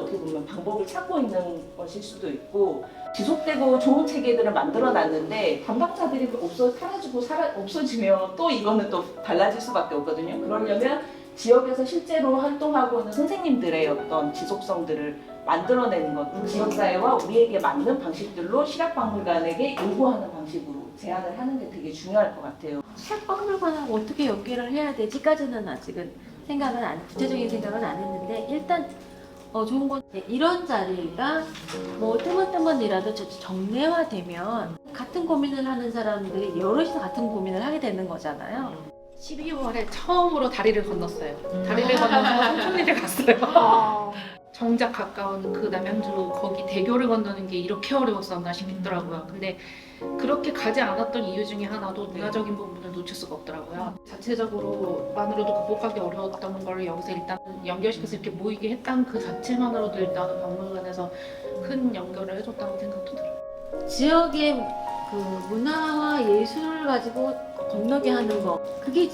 보면 방법을 찾고 있는 것일 수도 있고 지속되고 좋은 체계들을 만들어 놨는데 담당자들이 없어 사라지고 사라, 없어지면 또 이거는 또 달라질 수밖에 없거든요. 그러려면 지역에서 실제로 활동하고 있는 선생님들의 어떤 지속성들을 만들어내는 것, 지역사회와 우리에게 맞는 방식들로 시각박물관에게 요구하는 방식으로 제안을 하는 게 되게 중요할 것 같아요. 시각박물관하고 어떻게 연계를 해야 되지까지는 아직은 생각은 안, 구체적인 생각은 안 했는데 일단 어, 좋은 건 이런 자리가 뭐 뜨문뜨문이라도 저- 정례화되면 같은 고민을 하는 사람들이 여럿이서 같은 고민을 하게 되는 거잖아요. 12월에 처음으로 다리를 건넜어요. 다리를 건너서 삼천리를 갔어요. 정작 가까운 그 남양주 거기 대교를 건너는 게 이렇게 어려웠었나 싶더라고요. 근데 그렇게 가지 않았던 이유 중에 하나도 문화적인 부분을 놓칠 수가 없더라고요. 자체적으로만으로도 극복하기 어려웠던 걸 여기서 일단 연결시켜서 이렇게 모이게 했다는 그 자체만으로도 일단은 박물관에서 큰 연결을 해줬다는 생각도 들어요. 지역의 그 문화와 예술을 가지고 건너게 하는 거 그게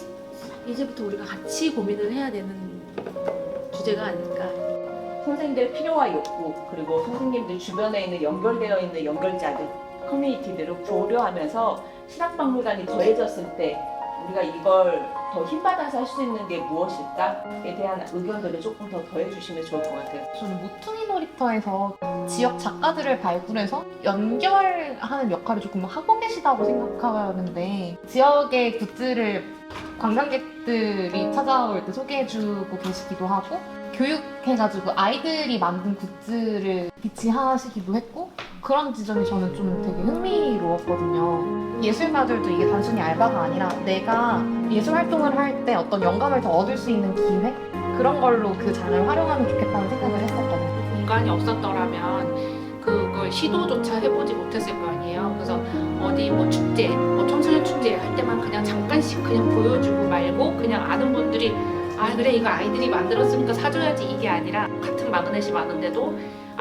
이제부터 우리가 같이 고민을 해야 되는 주제가 아닐까. 선생님들 필요와 욕구 그리고 선생님들 주변에 있는 연결되어 있는 연결자들 커뮤니티들을 고려하면서 신학박물관이 더해졌을 때 우리가 이걸 더 힘받아서 할 수 있는 게 무엇일까에 대한 의견들을 조금 더 더해주시면 좋을 것 같아요. 저는 모퉁이 놀이터에서 지역 작가들을 발굴해서 연결하는 역할을 조금 하고 계시다고 생각하는데 지역의 굿즈를 관광객들이 찾아올 때 소개해주고 계시기도 하고 교육해가지고 아이들이 만든 굿즈를 비치하시기도 했고 그런 지점이 저는 좀 되게 흥미로웠거든요. 예술가들도 이게 단순히 알바가 아니라 내가 예술 활동을 할 때 어떤 영감을 더 얻을 수 있는 기회 그런 걸로 그 장을 활용하면 좋겠다는 생각을 했었거든요. 공간이 없었더라면 그걸 시도조차 해보지 못했을 거 아니에요. 그래서 어디 뭐 축제, 뭐 청소년 축제 할 때만 그냥 잠깐씩 그냥 보여주고 말고 그냥 아는 분들이 아 그래 이거 아이들이 만들었으니까 사줘야지 이게 아니라 같은 마그넷이 많은데도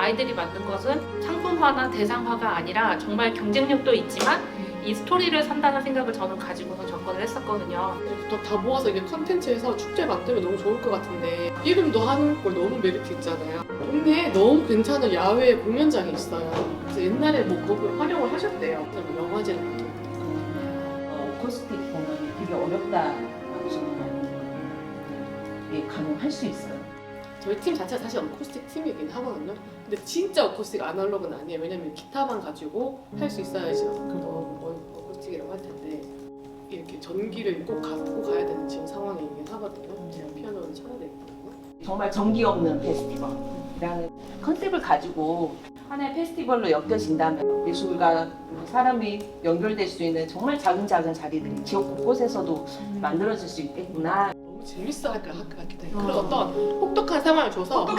아이들이 만든 것은 상품화나 대상화가 아니라 정말 경쟁력도 있지만 이 스토리를 산다는 생각을 저는 가지고서 접근을 했었거든요. 또다 모아서 이게 컨텐츠에서 축제 만들면 너무 좋을 것 같은데 이름도 하는 걸 너무 메리트 있잖아요. 동네에 너무 괜찮은 야외 공연장이 있어요. 그래서 옛날에 뭐 그걸 활용을 하셨대요. 그래서 영화제를 만들고 어, 어코스틱 공연이 되게 어렵다라고 저는 많이 이게 가능할 수 있어요. 저희 팀 자체가 사실 어쿠스틱 팀이긴 하거든요. 근데 진짜 어쿠스틱 아날로그는 아니에요. 왜냐면 기타만 가지고 할 수 있어야지 어- 어쿠스틱이라고 할 텐데 이렇게 전기를 꼭 갖고 가야 되는 지금 상황이긴 하거든요. 제가 피아노를 쳐야 되거든요. 정말 정기 없는 페스티벌이라는 컨셉을 가지고 하나의 페스티벌로 엮여진다면 미술과 사람이 연결될 수 있는 정말 작은 작은 자리들이 지역 곳곳에서도 만들어질 수 있겠구나. 너무 재밌어 할까 할것 같기도 해요. 그런 어떤 혹독한 상황을 줘서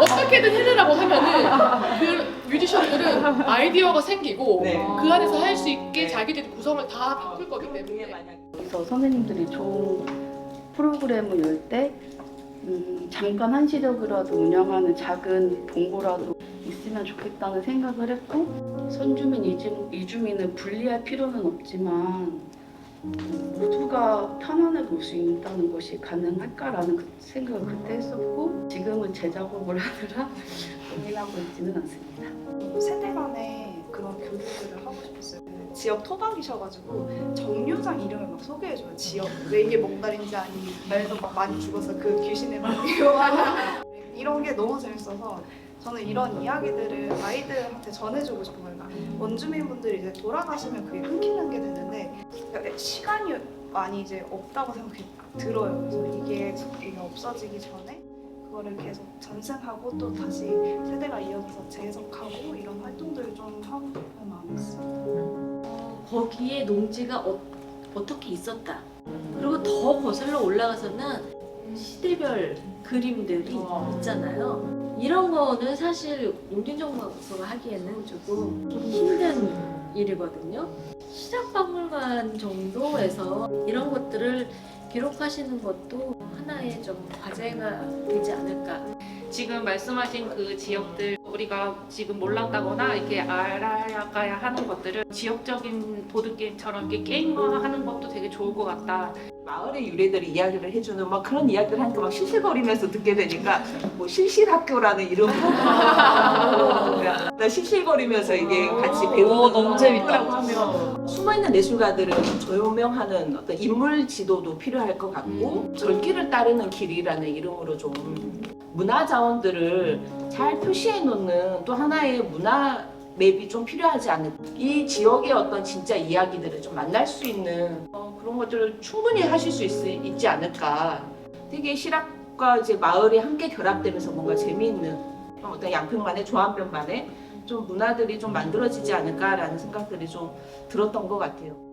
어떻게든 해내라고 하면은 그 뮤지션들은 아이디어가 생기고 네. 그 안에서 할 수 있게 네. 자기들이 구성을 다 바꿀 거기 때문에 그래서 선생님들이 좋은 프로그램을 열때 음, 잠깐 한시적이라도 운영하는 작은 동고라도 있으면 좋겠다는 생각을 했고 선주민 이주, 이주민을 분리할 필요는 없지만 음, 모두가 편안하게 올수 있다는 것이 가능할까라는 그 생각을 그때 했었고 지금은 재작업을 하느라 고민하고 있지는 않습니다. 세대 간에 그런 교육들을 하고 싶었어요. 그 지역 토박이셔가지고 정류장 이름을 막 소개해줘요. 지역 왜 이게 뭔가인지 아니 말도 막 많이 죽어서 그막 이용하는 이런 게 너무 재밌어서 저는 이런 이야기들을 아이들한테 전해주고 싶은 거예요. 그러니까 원주민분들이 이제 돌아가시면 그게 끊기는 게 되는데 그러니까 시간이 많이 이제 없다고 생각이 들어요. 그래서 이게 이게 없어지기 전에 그거를 계속 전승하고 또 다시 세대가 이어져서 재해석하고 이런 활동들을 좀 하고 싶은 마음이 있어요. 거기에 농지가 어, 어떻게 있었다. 그리고 더 거슬러 올라가서는 시대별 그림들이 있잖아요. 이런 거는 사실 농진정보가 하기에는 조금 힘든 일이거든요. 시작박물관 정도에서 이런 것들을 기록하시는 것도 하나의 좀 과제가 되지 않을까. 지금 말씀하신 그 지역들 우리가 지금 몰랐다거나 이렇게 알아가야 하는 것들을 지역적인 보드게임처럼 이렇게 게임화 하는 것도 되게 좋을 것 같다. 마을의 유래들이 이야기를 해주는 막 그런 이야기를 하니까 막 실실거리면서 듣게 되니까 뭐 실실학교라는 이름도 나 실실거리면서 이게 같이 배우는 너무 재밌다. 거라고 하면 숨어있는 예술가들은 조명하는 어떤 인물 지도도 필요할 것 같고 절길을 따르는 길이라는 이름으로 좀 문화 자원들을 잘 표시해 놓는 또 하나의 문화 맵이 좀 필요하지 않을까. 이 지역의 어떤 진짜 이야기들을 좀 만날 수 있는 어, 그런 것들을 충분히 하실 수 있, 있지 않을까. 되게 실학과 이제 마을이 함께 결합되면서 뭔가 재미있는 어떤 양평만의 조합면만의 좀 문화들이 좀 만들어지지 않을까라는 생각들이 좀 들었던 것 같아요.